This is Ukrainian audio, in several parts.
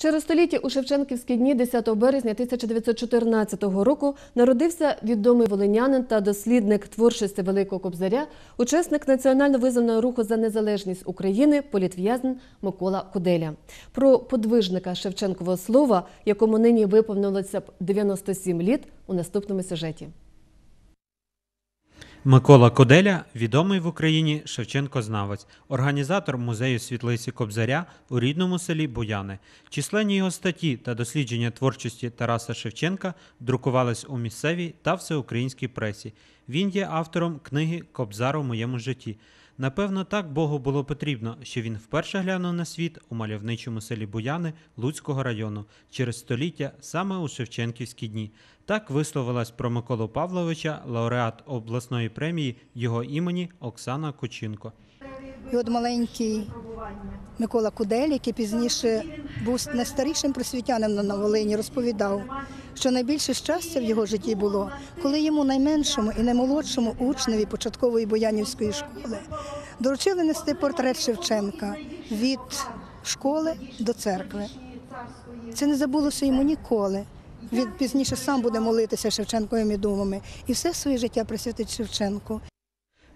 Через століття у Шевченківські дні 10 березня 1914 року народився відомий волинянин та дослідник творчості Великого Кобзаря, учасник національно визвольного руху за незалежність України, політв'язень Микола Куделя. Про подвижника Шевченкового слова, якому нині виповнилося б 97 літ, у наступному сюжеті. Микола Коделя відомий в Україні Шевченко-знавець, організатор музею світлиці Кобзаря у рідному селі Буяни. Численні його статті та дослідження творчості Тараса Шевченка друкувались у місцевій та всеукраїнській пресі. Він є автором книги Кобзар у моєму житті. Напевно, так Богу було потрібно, що він вперше глянув на світ у мальовничому селі Буяни Луцького району через століття саме у Шевченківські дні. Так висловилась про Миколу Павловича, лауреат обласної премії його імені Оксана Кучинко. І от маленький Микола Кудель, який пізніше був найстарішим просвітянином на Волині, розповідав, що найбільше щастя в його житті було, коли йому найменшому і наймолодшому учневі початкової Боянівської школи доручили нести портрет Шевченка від школи до церкви. Це не забулося йому ніколи. Він пізніше сам буде молитися Шевченковими думами і все своє життя присвятить Шевченку.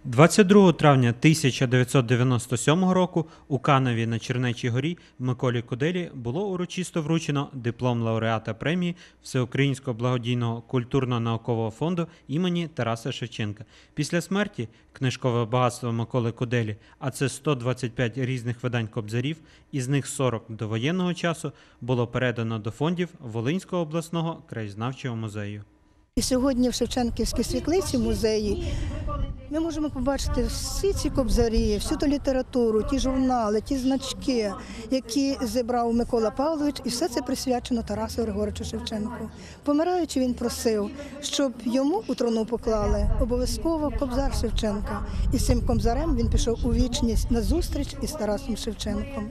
22 травня 1997 року у Каневі на Чернечій горі Миколі Куделі було урочисто вручено диплом лауреата премії Всеукраїнського благодійного культурно-наукового фонду імені Тараса Шевченка. Після смерті книжкове багатство Миколи Куделі, а це 125 різних видань кобзарів, із них 40 до воєнного часу, було передано до фондів Волинського обласного краєзнавчого музею. І сьогодні в Шевченківській світлиці музеї ми можемо побачити всі ці кобзарі, всю ту літературу, ті журнали, ті значки, які зібрав Микола Павлович, і все це присвячено Тарасу Григоровичу Шевченку. Помираючи, він просив, щоб йому у трону поклали обов'язково кобзар Шевченка. І з цим кобзарем він пішов у вічність на зустріч із Тарасом Шевченком.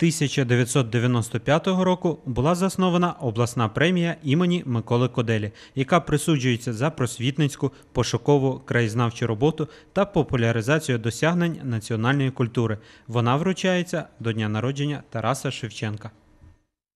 1995 року була заснована обласна премія імені Миколи Коделі, яка присуджується за просвітницьку, пошукову, краєзнавчу роботу та популяризацію досягнень національної культури. Вона вручається до дня народження Тараса Шевченка.